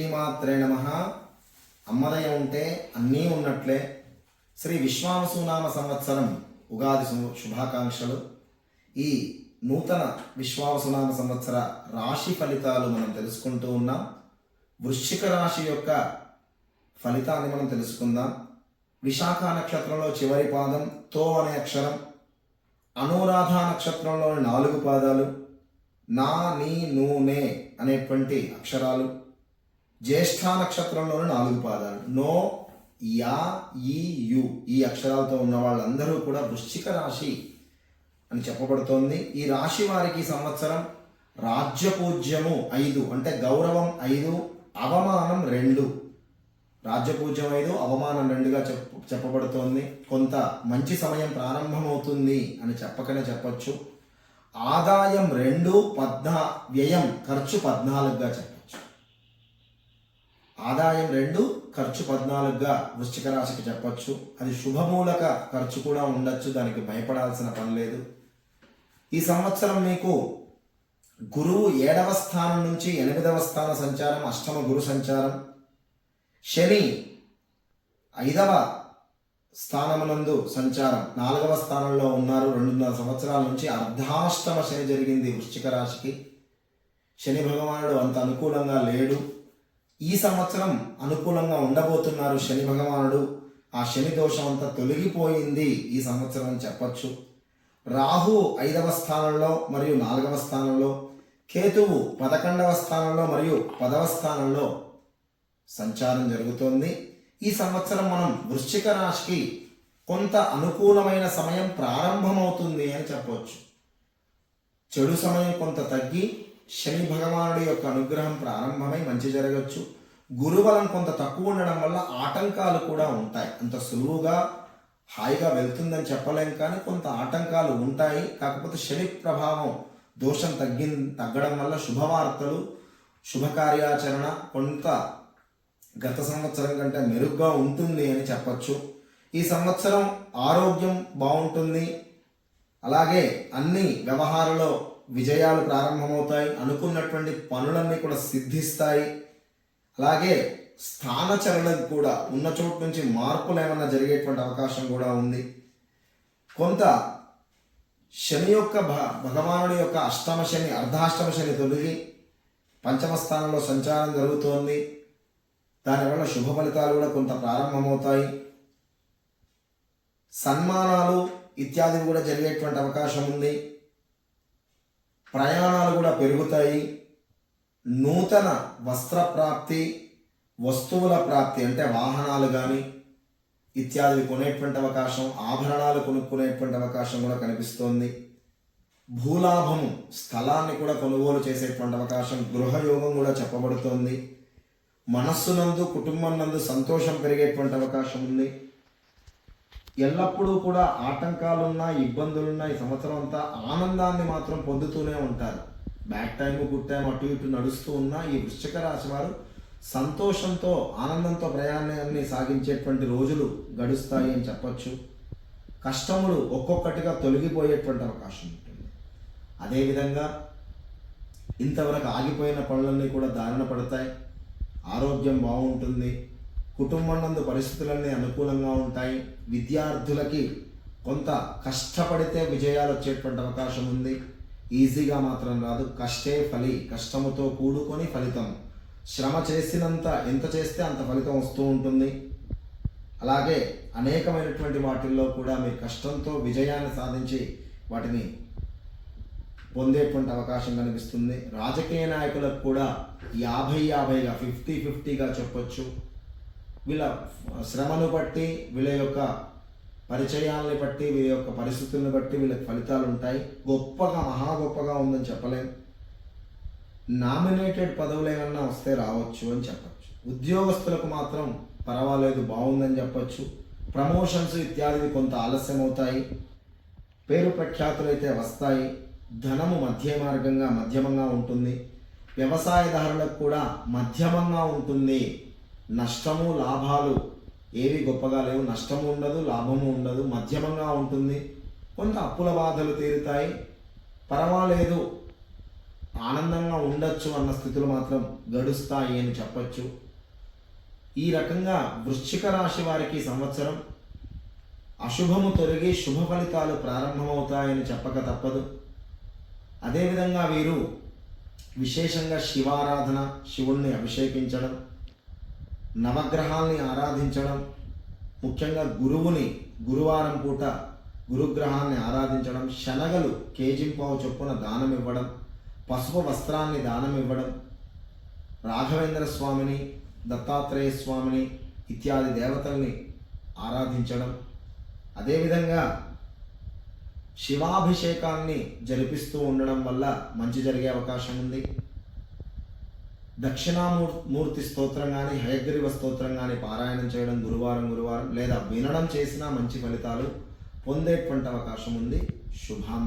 శ్రీమాత్రే నమ. అమ్మదయ ఉంటే అన్నీ ఉన్నట్లే. శ్రీ విశ్వావసునామ సంవత్సరం ఉగాది శుభాకాంక్షలు. ఈ నూతన విశ్వావసునామ సంవత్సర రాశి ఫలితాలు మనం తెలుసుకుంటూ ఉన్నాం. వృశ్చిక రాశి యొక్క ఫలితాన్ని మనం తెలుసుకుందాం. విశాఖ నక్షత్రంలో చివరి పాదం తో అనే అక్షరం. అనురాధ నక్షత్రంలోని నాలుగు పాదాలు. నా నీ నూనె నే అనేటువంటి అక్షరాలు. జ్యేష్ఠ నక్షత్రంలోని నాలుగు పాదాలు. నో యా ఈ యు. ఈ అక్షరాలతో ఉన్న వాళ్ళందరూ కూడా వృశ్చిక రాశి అని చెప్పబడుతోంది. ఈ రాశి వారికి సంవత్సరం రాజ్యపూజ్యము ఐదు అంటే గౌరవం ఐదు అవమానం రెండు. రాజ్యపూజ్యం ఐదు అవమానం రెండుగా చెప్ చెప్పబడుతోంది. కొంత మంచి సమయం ప్రారంభమవుతుంది అని చెప్పకనే చెప్పచ్చు. ఆదాయం రెండు పద్నా వ్యయం ఖర్చు పద్నాలుగుగా చెప్పచ్చు ఆదాయం రెండు ఖర్చు పద్నాలుగుగా వృశ్చిక రాశికి చెప్పచ్చు. అది శుభమూలక ఖర్చు కూడా ఉండొచ్చు దానికి భయపడాల్సిన పని లేదు. ఈ సంవత్సరం మీకు గురువు ఏడవ స్థానం నుంచి ఎనిమిదవ స్థాన సంచారం అష్టమ గురు సంచారం. శని ఐదవ స్థానమునందు సంచారం. నాలుగవ స్థానంలో ఉన్నారు. రెండున్నర సంవత్సరాల నుంచి అర్ధాష్టమ శని జరిగింది వృశ్చిక రాశికి. శని భగవానుడు అంత అనుకూలంగా లేడు. ఈ సంవత్సరం అనుకూలంగా ఉండబోతున్నారు శని భగవానుడు. ఆ శని దోషం అంతా తొలగిపోయింది ఈ సంవత్సరం అని చెప్పచ్చు. రాహు ఐదవ స్థానంలో మరియు నాలుగవ స్థానంలో కేతువు పదకొండవ స్థానంలో మరియు పదవ స్థానంలో సంచారం జరుగుతోంది. ఈ సంవత్సరం మనం వృశ్చిక రాశికి కొంత అనుకూలమైన సమయం ప్రారంభమవుతుంది అని చెప్పవచ్చు చెడు సమయం కొంత తగ్గి శని భగవానుడి యొక్క అనుగ్రహం ప్రారంభమై మంచి జరగచ్చు. గురుబలం కొంత తక్కువ ఉండడం వల్ల ఆటంకాలు కూడా ఉంటాయి. అంత సులువుగా హాయిగా వెళ్తుందని చెప్పలేం కానీ కొంత ఆటంకాలు ఉంటాయి. కాకపోతే శని ప్రభావం దోషం తగ్గి తగ్గడం వల్ల శుభవార్తలు శుభకార్యాచరణ కొంత గత సంవత్సరం కంటే మెరుగ్గా ఉంటుంది అని చెప్పచ్చు. ఈ సంవత్సరం ఆరోగ్యం బాగుంటుంది. అలాగే అన్ని వ్యవహారంలో విజయాలు ప్రారంభమవుతాయి అనుకున్నటువంటి పనులన్నీ కూడా సిద్ధిస్తాయి. అలాగే స్థానచరణకు కూడా ఉన్న చోటు నుంచి మార్పులు ఏమైనా జరిగేటువంటి అవకాశం కూడా ఉంది. కొంత శని యొక్క భ- భగవానుడి యొక్క అష్టమ శని అర్ధాష్టమ శని తొలగి పంచమ స్థానంలో సంచారం జరుగుతోంది. దానివల్ల శుభ ఫలితాలు కూడా కొంత ప్రారంభమవుతాయి. సన్మానాలు ఇత్యాదివి కూడా జరిగేటువంటి అవకాశం ఉంది. ప్రయాణాలు కూడా పెరుగుతాయి. నూతన వస్త్ర ప్రాప్తి వస్తువుల ప్రాప్తి అంటే వాహనాలు కానీ ఇత్యాదివి కొనేటువంటి అవకాశం ఆభరణాలు కొనుక్కునేటువంటి అవకాశం కూడా కనిపిస్తోంది. భూలాభము స్థలాన్ని కూడా కొనుగోలు చేసేటువంటి అవకాశం గృహయోగం కూడా చెప్పబడుతోంది. మనస్సునందు కుటుంబం నందు సంతోషం పెరిగేటువంటి అవకాశం ఉంది. ఎల్లప్పుడూ కూడా ఆటంకాలున్నా ఇబ్బందులున్నా ఈ సంవత్సరం అంతా ఆనందాన్ని మాత్రం పొందుతూనే ఉంటారు. బ్యాక్ టైం గుడ్ టైం అటు ఇటు నడుస్తూ ఉన్న ఈ వృశ్చిక రాశి వారు సంతోషంతో ఆనందంతో ప్రయాణాన్ని సాగించేటువంటి రోజులు గడుస్తాయి అని చెప్పచ్చు. కష్టములు ఒక్కొక్కటిగా తొలగిపోయేటువంటి అవకాశం ఉంటుంది. అదేవిధంగా ఇంతవరకు ఆగిపోయిన పనులన్నీ కూడా దారిన పడతాయి. ఆరోగ్యం బాగుంటుంది. కుటుంబం నందు పరిస్థితులన్నీ అనుకూలంగా ఉంటాయి. విద్యార్థులకి కొంత కష్టపడితే విజయాలు వచ్చేటువంటి అవకాశం ఉంది. ఈజీగా మాత్రం రాదు. కష్టే ఫలి కష్టముతో కూడుకొని ఫలితం. శ్రమ చేసినంత ఎంత చేస్తే అంత ఫలితం వస్తూ ఉంటుంది. అలాగే అనేకమైనటువంటి వాటిల్లో కూడా మీరు కష్టంతో విజయాన్ని సాధించి వాటిని పొందేటువంటి అవకాశం కనిపిస్తుంది. రాజకీయ నాయకులకు కూడా యాభై యాభైగా ఫిఫ్టీ ఫిఫ్టీగా చెప్పొచ్చు. వీళ్ళ శ్రమను బట్టి వీళ్ళ యొక్క పరిచయాలని బట్టి వీళ్ళ యొక్క పరిస్థితులను బట్టి వీళ్ళకి ఫలితాలు ఉంటాయి గొప్పగా మహా గొప్పగా ఉందని చెప్పలేం. నామినేటెడ్ పదవులు ఏమన్నా వస్తే రావచ్చు అని చెప్పచ్చు. ఉద్యోగస్తులకు మాత్రం పర్వాలేదు బాగుందని చెప్పచ్చు. ప్రమోషన్స్ ఇత్యాదివి కొంత ఆలస్యం అవుతాయి పేరు ప్రఖ్యాతులు అయితే వస్తాయి. ధనము మధ్య మార్గంగా మధ్యమంగా ఉంటుంది. వ్యవసాయదారులకు కూడా మధ్యమంగా ఉంటుంది. నష్టము లాభాలు ఏవి గొప్పగా లేవు. నష్టము ఉండదు లాభము ఉండదు. మధ్యమంగా ఉంటుంది. కొంత అప్పుల బాధలు తీరుతాయి. పర్వాలేదు. ఆనందంగా ఉండొచ్చు అన్న స్థితులు మాత్రం గడుస్తాయి అని చెప్పచ్చు. ఈ రకంగా వృశ్చిక రాశి వారికి సంవత్సరం అశుభము తొలగి శుభ ఫలితాలు ప్రారంభమవుతాయని చెప్పక తప్పదు. అదేవిధంగా వీరు విశేషంగా శివారాధన శివుణ్ణి అభిషేకించడం నవగ్రహాల్ని ఆరాధించడం ముఖ్యంగా గురువుని గురువారం పూట గురుగ్రహాన్ని ఆరాధించడం శనగలు కేజింపావు చొప్పున దానం ఇవ్వడం పసుపు వస్త్రాన్ని దానం ఇవ్వడం రాఘవేంద్ర స్వామిని దత్తాత్రేయ స్వామిని ఇత్యాది దేవతల్ని ఆరాధించడం అదేవిధంగా శివాభిషేకాన్ని జరిపిస్తూ ఉండడం వల్ల మంచి జరిగే అవకాశం ఉంది. దక్షిణామూర్ మూర్తి స్తోత్రం కానీ హయగ్రీవ స్తోత్రం కానీ పారాయణం చేయడం గురువారం గురువారం లేదా వినడం చేసినా మంచి ఫలితాలు పొందేటువంటి అవకాశం ఉంది. శుభం.